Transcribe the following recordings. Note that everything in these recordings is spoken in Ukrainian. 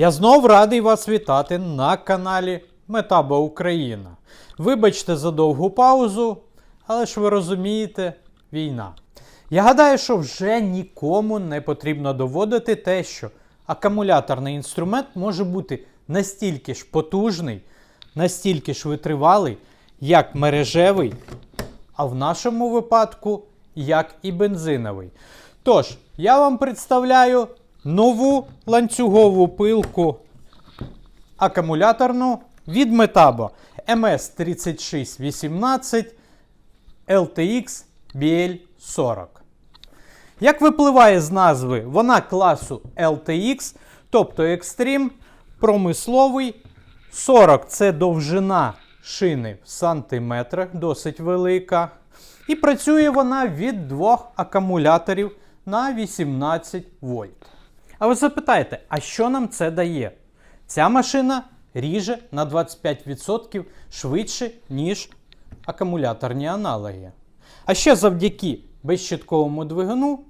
Я знов радий вас вітати на каналі Метаба Україна. Вибачте за довгу паузу, але ж ви розумієте, війна. Я гадаю, що вже нікому не потрібно доводити те, що акумуляторний інструмент може бути настільки ж потужний, настільки ж витривалий, як мережевий, а в нашому випадку як і бензиновий. Тож, я вам представляю нову ланцюгову пилку акумуляторну від Metabo MS3618 LTX BL40. Як випливає з назви, вона класу LTX, тобто Extreme, промисловий. 40 це довжина шини в сантиметрах, досить велика. І працює вона від двох акумуляторів на 18 вольт. А ви запитаєте, а що нам це дає? Ця машина ріже на 25% швидше, ніж акумуляторні аналоги. А ще завдяки безщитковому двигуну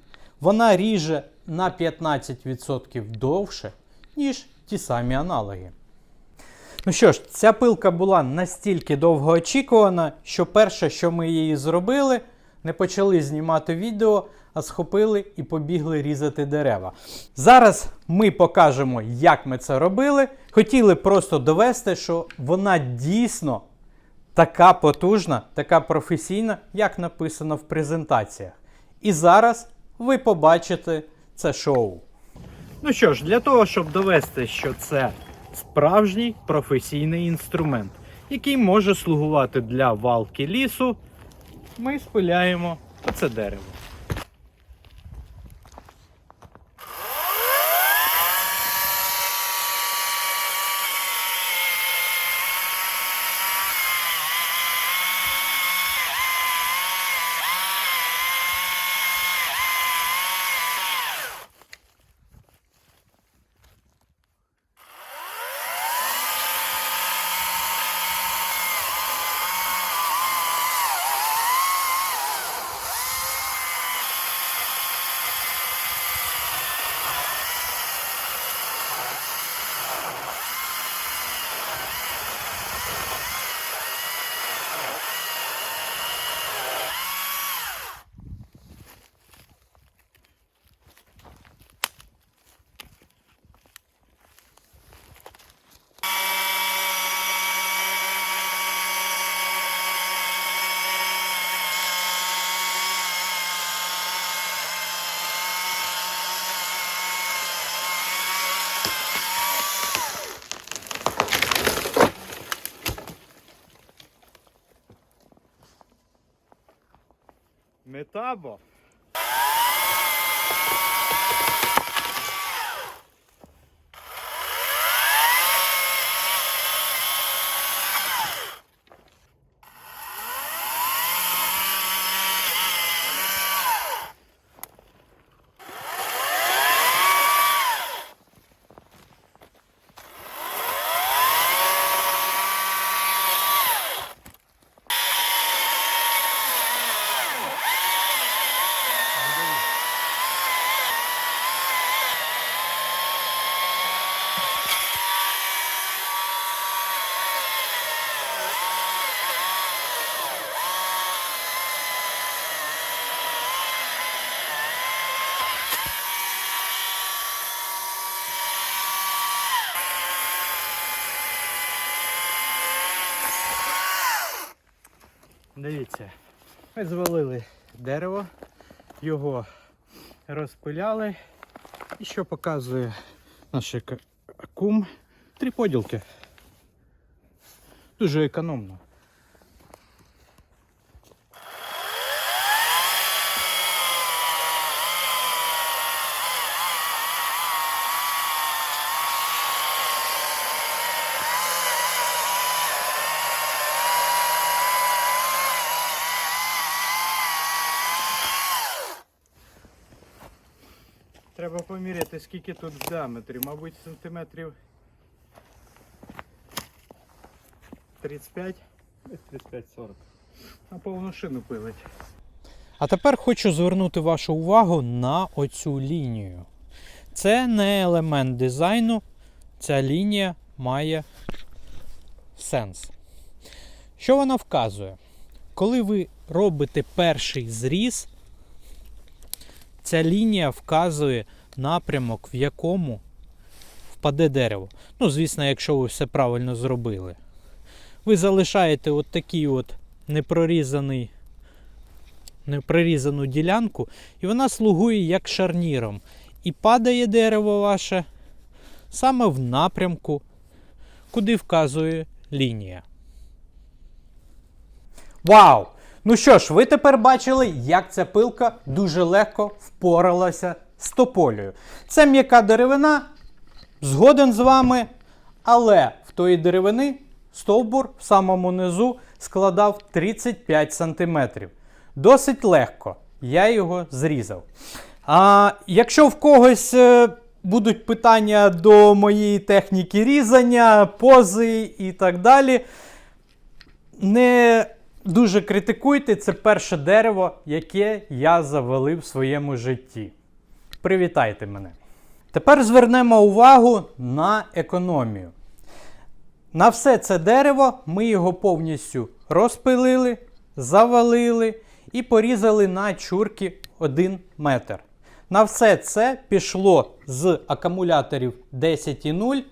вона ріже на 15% довше, ніж ті самі аналоги. Ну що ж, ця пилка була настільки довго очікувана, що перше, що ми її зробили, не почали знімати відео, а схопили і побігли різати дерева. Зараз ми покажемо, як ми це робили. Хотіли просто довести, що вона дійсно така потужна, така професійна, як написано в презентаціях. І зараз ви побачите це шоу. Ну що ж, для того, щоб довести, що це справжній професійний інструмент, який може слугувати для валки лісу, ми спиляємо оце дерево. Метабо. Ми звалили дерево, його розпиляли. І що показує наш кум? Три поділки. Дуже економно. Скільки тут в діаметрі. Мабуть, сантиметрів 35. 35-40. На повну шину пилить. А тепер хочу звернути вашу увагу на оцю лінію. Це не елемент дизайну, ця лінія має сенс. Що вона вказує? Коли ви робите перший зріз, ця лінія вказує напрямок, в якому впаде дерево. Ну, звісно, якщо ви все правильно зробили. Ви залишаєте от такий от непрорізаний, непрорізану ділянку, і вона слугує як шарніром. І падає дерево ваше саме в напрямку, куди вказує лінія. Вау! Ну що ж, ви тепер бачили, як ця пилка дуже легко впоралася з тополею. Це м'яка деревина, згоден з вами, але в тої деревини стовбур в самому низу складав 35 см. Досить легко. Я його зрізав. А якщо в когось е, будуть питання до моєї техніки різання, пози і так далі, не дуже критикуйте, це перше дерево, яке я завалив в своєму житті. Привітайте мене. Тепер звернемо увагу на економію. На все це дерево ми його повністю розпилили, завалили і порізали на чурки 1 метр. На все це пішло з акумуляторів 10,0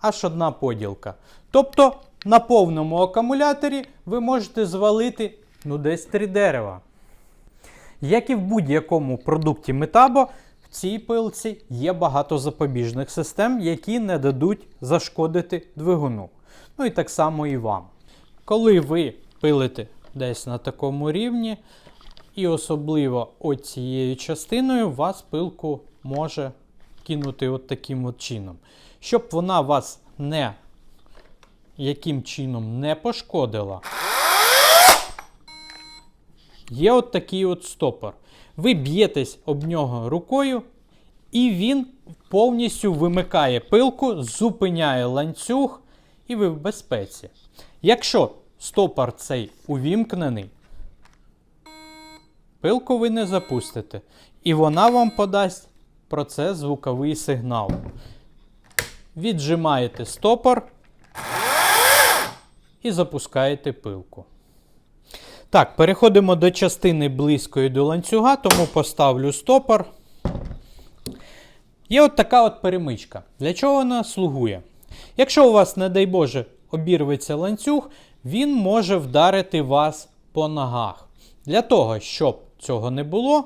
аж одна поділка. Тобто на повному акумуляторі ви можете звалити ну, десь 3 дерева. Як і в будь-якому продукті Метабо, в цій пилці є багато запобіжних систем, які не дадуть зашкодити двигуну. Ну і так само і вам. Коли ви пилите десь на такому рівні, і особливо оцією частиною, вас пилку може кинути от таким от чином. Щоб вона вас не яким чином не пошкодила, є от такий от стопор. Ви б'єтесь об нього рукою, і він повністю вимикає пилку, зупиняє ланцюг, і ви в безпеці. Якщо стопор цей увімкнений, пилку ви не запустите. І вона вам подасть про це звуковий сигнал. Віджимаєте стопор і запускаєте пилку. Так, переходимо до частини близької до ланцюга, тому поставлю стопор. Є от така от перемичка. Для чого вона слугує? Якщо у вас, не дай Боже, обірветься ланцюг, він може вдарити вас по ногах. Для того, щоб цього не було,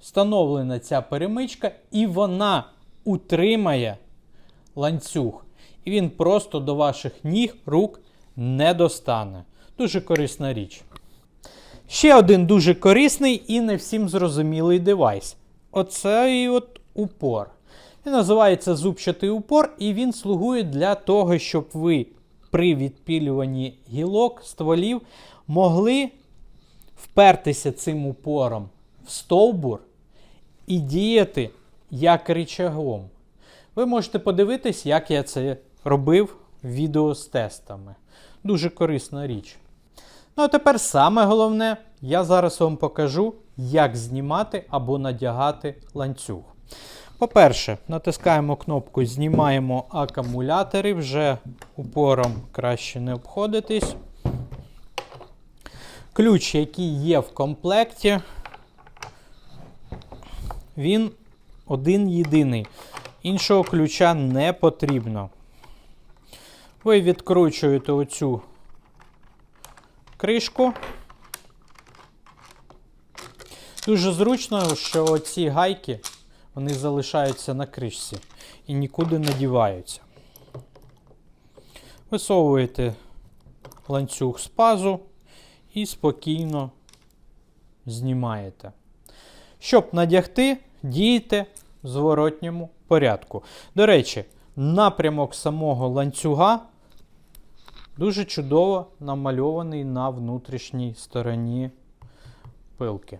встановлена ця перемичка, і вона утримає ланцюг. І він просто до ваших ніг, рук не достане. Дуже корисна річ. Ще один дуже корисний і не всім зрозумілий девайс. Оцей от упор. Він називається зубчатий упор, і він слугує для того, щоб ви при відпілюванні гілок, стволів могли впертися цим упором в стовбур і діяти як рычагом. Ви можете подивитись, як я це робив в відео з тестами. Дуже корисна річ. Ну а тепер саме головне, я зараз вам покажу, як знімати або надягати ланцюг. По-перше, натискаємо кнопку Знімаємо акумулятори, вже упором краще не обходитись. Ключ, який є в комплекті, він один єдиний. Іншого ключа не потрібно. Ви відкручуєте оцю кришку. Дуже зручно, що ці гайки вони залишаються на кришці і нікуди не діваються. Висовуєте ланцюг з пазу і спокійно знімаєте. Щоб надягти, дієте в зворотньому порядку. До речі, напрямок самого ланцюга дуже чудово намальований на внутрішній стороні пилки.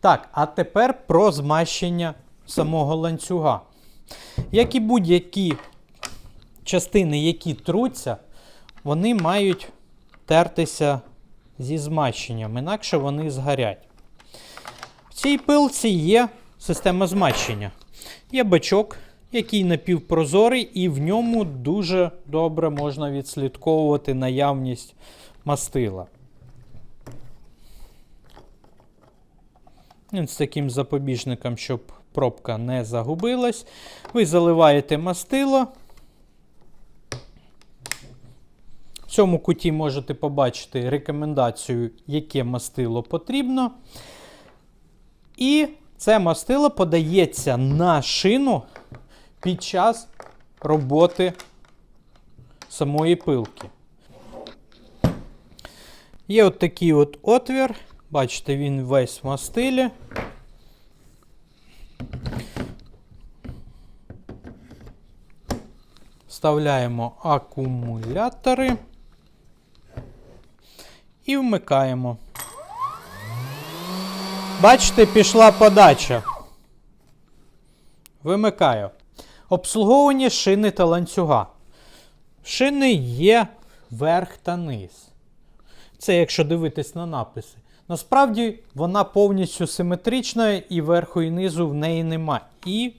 Так, а тепер про змащення самого ланцюга. Як і будь-які частини, які труться, вони мають тертися зі змащенням, інакше вони згорять. В цій пилці є система змащення. Є бачок, який напівпрозорий, і в ньому дуже добре можна відслідковувати наявність мастила. З таким запобіжником, щоб пробка не загубилась. Ви заливаєте мастило. В цьому куті можете побачити рекомендацію, яке мастило потрібно. І це мастило подається на шину під час роботи самої пилки. Є от такий от отвір. Бачите, він весь в мастилі. Вставляємо акумулятори і вмикаємо. Бачите, пішла подача. Вимикаю. Обслуговування шини та ланцюга. Шини є верх та низ. Це якщо дивитись на написи. Насправді вона повністю симетрична і верху і низу в неї нема. І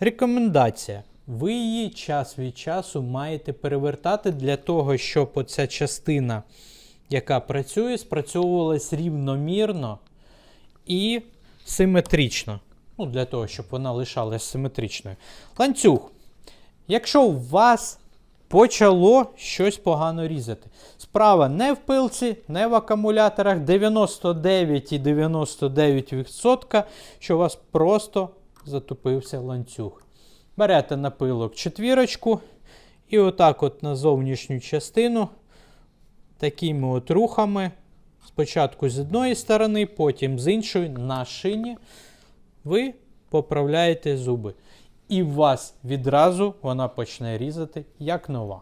рекомендація. Ви її час від часу маєте перевертати для того, щоб оця частина, яка працює, спрацьовувалась рівномірно і симетрично. Ну, Для того, щоб вона лишалась симетричною. Ланцюг. Якщо у вас почало щось погано різати. Справа не в пилці, не в акумуляторах 99,99%, що у вас просто затупився ланцюг. Берете на пилок четвірочку і отак от на зовнішню частину такими от рухами, спочатку з одної сторони, потім з іншої, на шині, ви поправляєте зуби. І вас відразу вона почне різати як нова.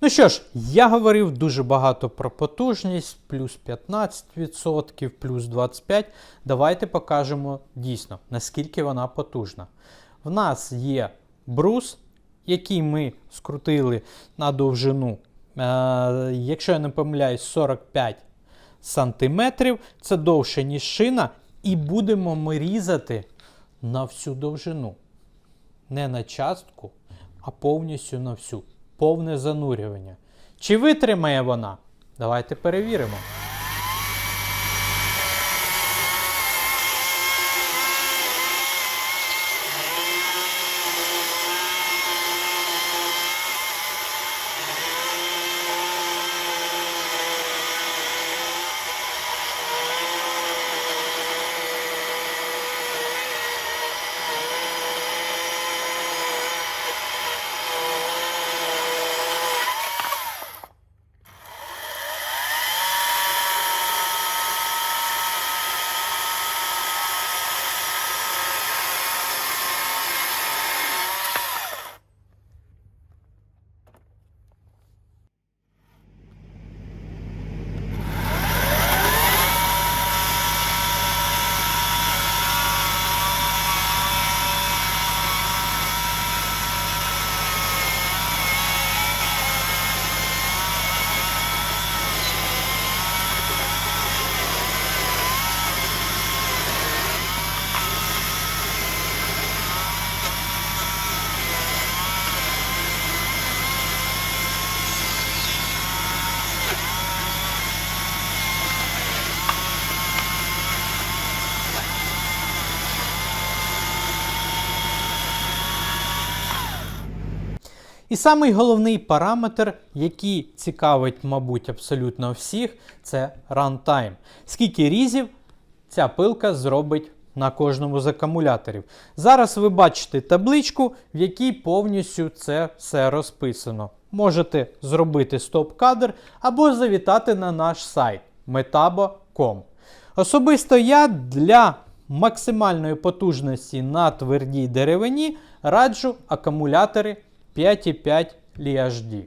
Ну що ж, я говорив дуже багато про потужність, плюс 15%, плюс 25%. Давайте покажемо дійсно, наскільки вона потужна. В нас є брус, який ми скрутили на довжину, е, якщо я не помиляюсь, 45 см. Це довше, ніж шина, і будемо ми різати на всю довжину. Не на частку, а повністю на всю. Повне занурювання. Чи витримає вона? Давайте перевіримо. І самий головний параметр, який цікавить, мабуть, абсолютно всіх, це runtime. Скільки різів ця пилка зробить на кожному з акумуляторів. Зараз ви бачите табличку, в якій повністю це все розписано. Можете зробити стоп-кадр або завітати на наш сайт metabo.com. Особисто я для максимальної потужності на твердій деревині раджу акумулятори 5,5 LHD.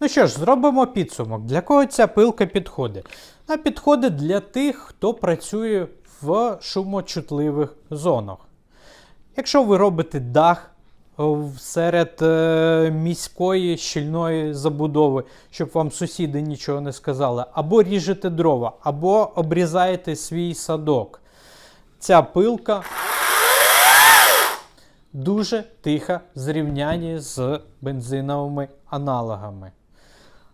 Ну що ж, зробимо підсумок. Для кого ця пилка підходить? Вона підходить для тих, хто працює в шумотчутливих зонах. Якщо ви робите дах серед е, міської щільної забудови, щоб вам сусіди нічого не сказали, або ріжете дрова, або обрізаєте свій садок. Ця пилка дуже тиха в зрівнянні з бензиновими аналогами.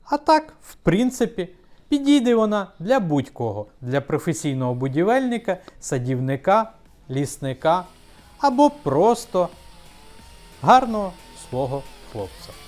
А так, в принципі, підійде вона для будь-кого, для професійного будівельника, садівника, лісника або просто гарного свого хлопця.